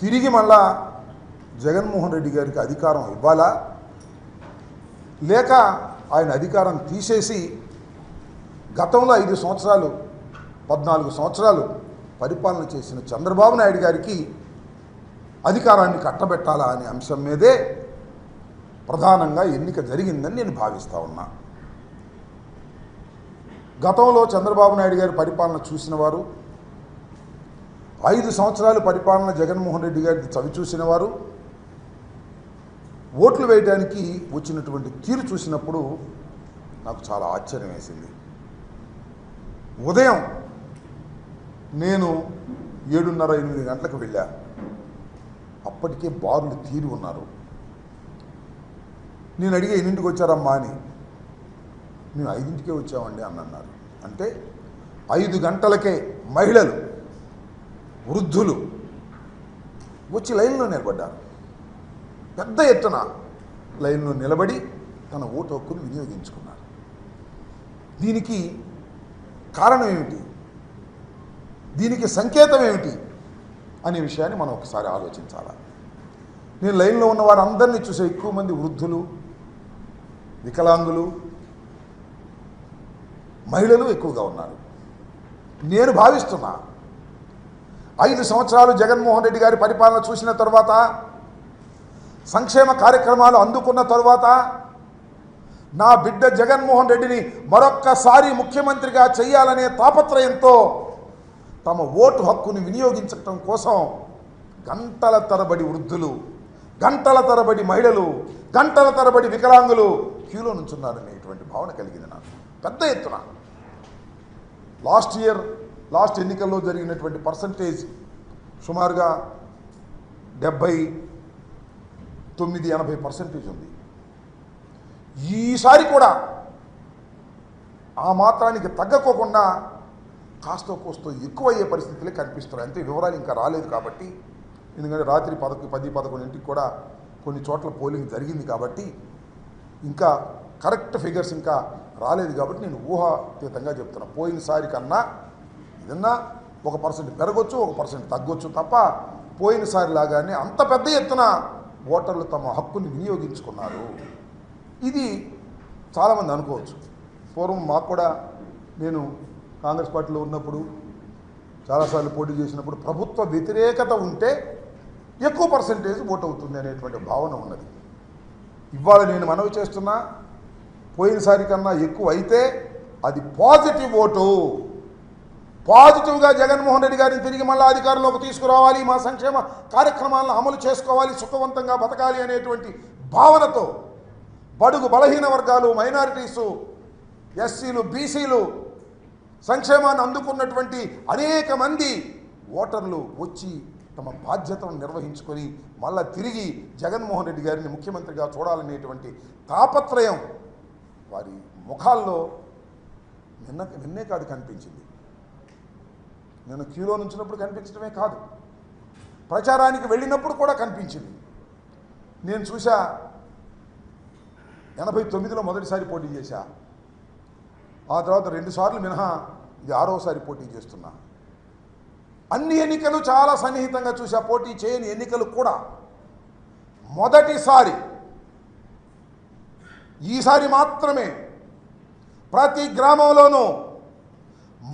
తిరిగి మళ్ళా జగన్మోహన్ రెడ్డి గారికి అధికారం ఇవ్వాలా? లేక ఆయన అధికారం తీసేసి గతంలో ఐదు సంవత్సరాలు పద్నాలుగు సంవత్సరాలు పరిపాలన చేసిన చంద్రబాబు నాయుడు గారికి అధికారాన్ని కట్టబెట్టాలా అనే అంశం మీదే ప్రధానంగా ఎన్నిక జరిగిందని నేను భావిస్తూ ఉన్నా. గతంలో చంద్రబాబు నాయుడు గారి పరిపాలన చూసిన వారు ఐదు సంవత్సరాలు పరిపాలన జగన్మోహన్ రెడ్డి గారికి చవిచూసిన వారు ఓట్లు వేయడానికి వచ్చినటువంటి తీరు చూసినప్పుడు నాకు చాలా ఆశ్చర్యం వేసింది. ఉదయం నేను ఏడున్నర ఎనిమిది గంటలకు వెళ్ళా. అప్పటికే బారులు తీరి ఉన్నారు. నేను అడిగే ఎన్నింటికి వచ్చారమ్మా అని. మేము ఐదింటికే వచ్చామండి అని అన్నారు. అంటే ఐదు గంటలకే మహిళలు వృద్ధులు వచ్చి లైన్లో నిలబడ్డారు. పెద్ద ఎత్తున లైన్లో నిలబడి తన ఓటు హక్కును వినియోగించుకున్నారు. దీనికి కారణం ఏమిటి? దీనికి సంకేతం ఏమిటి? అనే విషయాన్ని మనం ఒకసారి ఆలోచించాలి? నేను లైన్లో ఉన్న వారందరినీ చూసే ఎక్కువ మంది వృద్ధులు వికలాంగులు మహిళలు ఎక్కువగా ఉన్నారు. నేను భావిస్తున్నా ఐదు సంవత్సరాలు జగన్మోహన్ రెడ్డి గారి పరిపాలన చూసిన తర్వాత సంక్షేమ కార్యక్రమాలు అందుకున్న తరువాత నా బిడ్డ జగన్మోహన్ రెడ్డిని మరొక్కసారి ముఖ్యమంత్రిగా చేయాలనే తాపత్రయంతో తమ ఓటు హక్కుని వినియోగించటం కోసం గంటల తరబడి వృద్ధులు గంటల తరబడి మహిళలు గంటల తరబడి వికలాంగులు క్యూలో నుంచున్నారనేటువంటి భావన కలిగింది నాకు. పెద్ద ఎత్తున. లాస్ట్ ఇయర్ లాస్ట్ ఎన్నికల్లో జరిగినటువంటి పర్సంటేజ్ సుమారుగా డెబ్భై తొమ్మిది ఎనభై పర్సెంటేజ్ ఉంది. ఈసారి కూడా ఆ మాత్రానికి తగ్గకోకుండా కాస్త కోస్తో ఎక్కువ అయ్యే పరిస్థితులే కనిపిస్తున్నాయి. అంతే వివరాలు ఇంకా రాలేదు కాబట్టి ఎందుకంటే రాత్రి పదకొ పది పదకొండింటికి కూడా కొన్ని చోట్ల పోలింగ్ జరిగింది కాబట్టి ఇంకా కరెక్ట్ ఫిగర్స్ ఇంకా రాలేదు కాబట్టి నేను ఊహాతీతంగా చెప్తున్నా. పోయినసారి కన్నా ఏదన్నా ఒక పర్సెంట్ పెరగొచ్చు ఒక పర్సెంట్ తగ్గొచ్చు తప్ప పోయినసారి లాగానే అంత పెద్ద ఎత్తున ఓటర్లు తమ హక్కుని వినియోగించుకున్నారు. ఇది చాలామంది అనుకోవచ్చు. పూర్వం మాకు కూడా నేను కాంగ్రెస్ పార్టీలో ఉన్నప్పుడు చాలాసార్లు పోటీ చేసినప్పుడు ప్రభుత్వ వ్యతిరేకత ఉంటే ఎక్కువ పర్సంటేజ్ ఓట్ అవుతుంది అనేటువంటి భావన ఉన్నది. ఇవాళ నేను మనవి చేస్తున్నా పోయినసారి కన్నా ఎక్కువ అయితే అది పాజిటివ్ ఓటు. పాజిటివ్గా జగన్మోహన్ రెడ్డి గారిని తిరిగి మళ్ళీ అధికారంలోకి తీసుకురావాలి. మా సంక్షేమ కార్యక్రమాలను అమలు చేసుకోవాలి. సుఖవంతంగా బతకాలి అనేటువంటి భావనతో బడుగు బలహీన వర్గాలు మైనారిటీసు ఎస్సీలు బీసీలు సంక్షేమాన్ని అందుకున్నటువంటి అనేక మంది ఓటర్లు వచ్చి తమ బాధ్యతను నిర్వహించుకొని మళ్ళా తిరిగి జగన్మోహన్ రెడ్డి గారిని ముఖ్యమంత్రిగా చూడాలనేటువంటి తాపత్రయం వారి ముఖాల్లో నిన్న నిన్నే కాదు కనిపించింది. నేను క్యూలో నుంచినప్పుడు కనిపించడమే కాదు. ప్రచారానికి వెళ్ళినప్పుడు కూడా కనిపించింది. నేను చూసా ఎనభై తొమ్మిదిలో మొదటిసారి పోటీ చేశా. ఆ తర్వాత రెండుసార్లు మినహా ఇది ఆరోసారి పోటీ చేస్తున్నా. అన్ని ఎన్నికలు చాలా సన్నిహితంగా చూసా పోటీ చేయని ఎన్నికలు కూడా. మొదటిసారి ఈసారి మాత్రమే ప్రతి గ్రామంలోనూ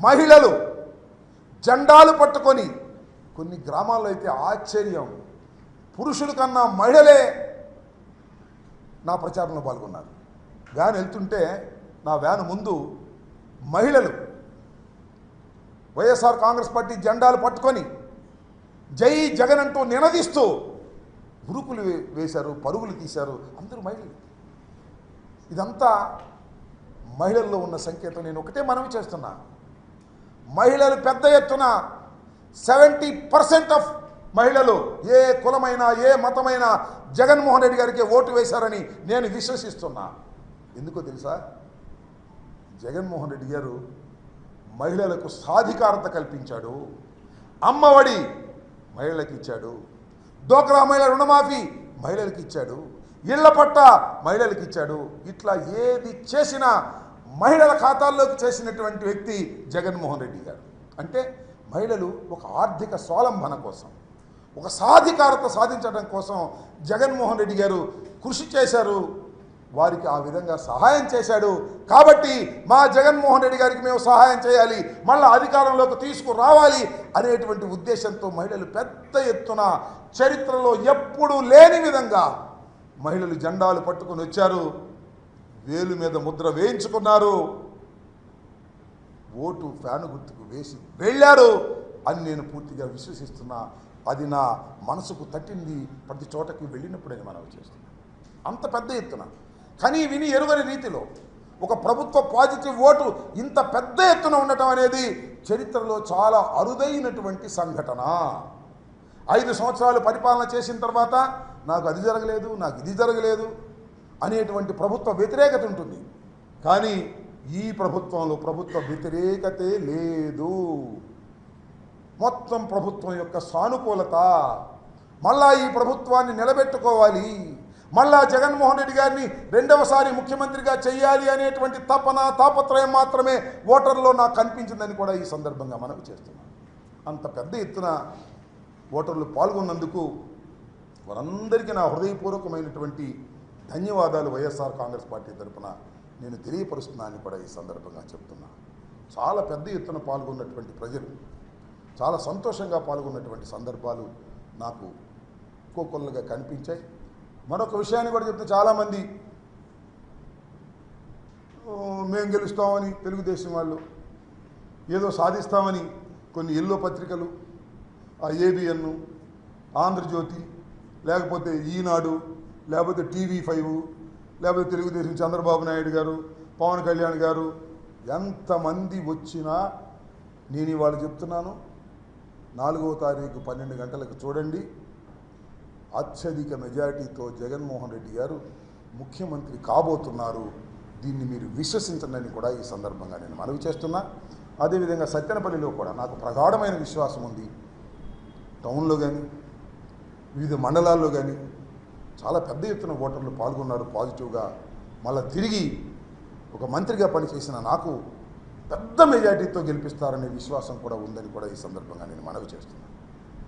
మహిళలు జెండాలు పట్టుకొని కొన్ని గ్రామాల్లో అయితే ఆశ్చర్యం. పురుషుల కన్నా మహిళలే నా ప్రచారంలో పాల్గొన్నారు. వ్యాన్ వెళ్తుంటే నా వ్యాన్ ముందు మహిళలు వైఎస్ఆర్ కాంగ్రెస్ పార్టీ జెండాలు పట్టుకొని జై జగన్ అంటూ నినదిస్తూ ఉరుకులు వేశారు పరుగులు తీశారు. అందరూ మహిళలు. ఇదంతా మహిళల్లో ఉన్న సంకేతం. నేను ఒకటే మనవి చేస్తున్నా. మహిళలు పెద్ద ఎత్తున సెవెంటీ పర్సెంట్ ఆఫ్ మహిళలు ఏ కులమైనా ఏ మతమైనా జగన్మోహన్ రెడ్డి గారికి ఓటు వేశారని నేను విశ్వసిస్తున్నా. ఎందుకో తెలుసా? జగన్మోహన్ రెడ్డి గారు మహిళలకు సాధికారత కల్పించాడు అమ్మఒడి మహిళలకు ఇచ్చాడు డోక్రా మహిళ రుణమాఫీ మహిళలకు ఇచ్చాడు ఇళ్ళ పట్ట మహిళలకు ఇచ్చాడు ఇట్లా ఏది చేసినా మహిళల ఖాతాల్లోకి చేసినటువంటి వ్యక్తి జగన్మోహన్ రెడ్డి గారు. అంటే మహిళలు ఒక ఆర్థిక స్వాలంబన కోసం ఒక సాధికారత సాధించడం కోసం జగన్మోహన్ రెడ్డి గారు కృషి చేశారు. వారికి ఆ విధంగా సహాయం చేశాడు. కాబట్టి మా జగన్మోహన్ రెడ్డి గారికి మేము సహాయం చేయాలి మళ్ళీ అధికారంలోకి తీసుకురావాలి అనేటువంటి ఉద్దేశంతో మహిళలు పెద్ద ఎత్తున చరిత్రలో ఎప్పుడూ లేని విధంగా మహిళలు జెండాలు పట్టుకొని వచ్చారు. వేలు మీద ముద్ర వేయించుకున్నారు. ఓటు ఫ్యాను గుర్తుకు వేసి వెళ్ళారు. అని నేను పూర్తిగా విశ్వసిస్తున్నా. అది నా మనసుకు తట్టింది. ప్రతి చోటకి వెళ్ళినప్పుడే మనం చేస్తున్నా. అంత పెద్ద ఎత్తున. కానీ విని ఎరుగని రీతిలో ఒక ప్రభుత్వ పాజిటివ్ ఓటు ఇంత పెద్ద ఎత్తున ఉండటం అనేది చరిత్రలో చాలా అరుదైనటువంటి సంఘటన. ఐదు సంవత్సరాలు పరిపాలన చేసిన తర్వాత నాకు అది జరగలేదు నాకు ఇది జరగలేదు అనేటువంటి ప్రభుత్వ వ్యతిరేకత ఉంటుంది. కానీ ఈ ప్రభుత్వంలో ప్రభుత్వ వ్యతిరేకతే లేదు. మొత్తం ప్రభుత్వం యొక్క సానుకూలత. మళ్ళా ఈ ప్రభుత్వాన్ని నిలబెట్టుకోవాలి. మళ్ళా జగన్మోహన్ రెడ్డి గారిని రెండవసారి ముఖ్యమంత్రిగా చేయాలి అనేటువంటి తపన తాపత్రయం మాత్రమే ఓటర్లో నాకు కనిపించిందని కూడా ఈ సందర్భంగా మనకు చేస్తున్నాం అంత పెద్ద ఎత్తున ఓటర్లు పాల్గొన్నందుకు వారందరికీ నా హృదయపూర్వకమైనటువంటి ధన్యవాదాలు వైఎస్ఆర్ కాంగ్రెస్ పార్టీ తరఫున నేను తెలియపరుస్తున్నానని కూడా ఈ సందర్భంగా చెప్తున్నా. చాలా పెద్ద ఎత్తున పాల్గొన్నటువంటి ప్రజలు చాలా సంతోషంగా పాల్గొన్నటువంటి సందర్భాలు నాకు ఒక్కొక్కరుగా కనిపించాయి. మరొక విషయాన్ని కూడా చెప్తే చాలామంది మేము గెలుస్తామని తెలుగుదేశం వాళ్ళు ఏదో సాధిస్తామని కొన్ని ఎల్లో పత్రికలు ఆ ఏబిఎన్ ఆంధ్రజ్యోతి లేకపోతే ఈనాడు లేకపోతే టీవీ ఫైవ్ లేకపోతే తెలుగుదేశం చంద్రబాబు నాయుడు గారు పవన్ కళ్యాణ్ గారు ఎంతమంది వచ్చినా నేను ఇవాళ చెప్తున్నాను నాలుగవ తారీఖు పన్నెండు గంటలకు చూడండి. అత్యధిక మెజారిటీతో జగన్మోహన్ రెడ్డి గారు ముఖ్యమంత్రి కాబోతున్నారు. దీన్ని మీరు విశ్వసించండి కూడా ఈ సందర్భంగా నేను మనవి చేస్తున్నా. అదేవిధంగా సత్యనపల్లిలో కూడా నాకు ప్రగాఢమైన విశ్వాసం ఉంది. టౌన్లో కానీ వివిధ మండలాల్లో కానీ చాలా పెద్ద ఎత్తున ఓటర్లు పాల్గొన్నారు పాజిటివ్గా. మళ్ళీ తిరిగి ఒక మంత్రిగా పనిచేసిన నాకు పెద్ద మెజార్టీతో గెలిపిస్తారనే విశ్వాసం కూడా ఉందని కూడా ఈ సందర్భంగా నేను మనవి చేస్తున్నాను.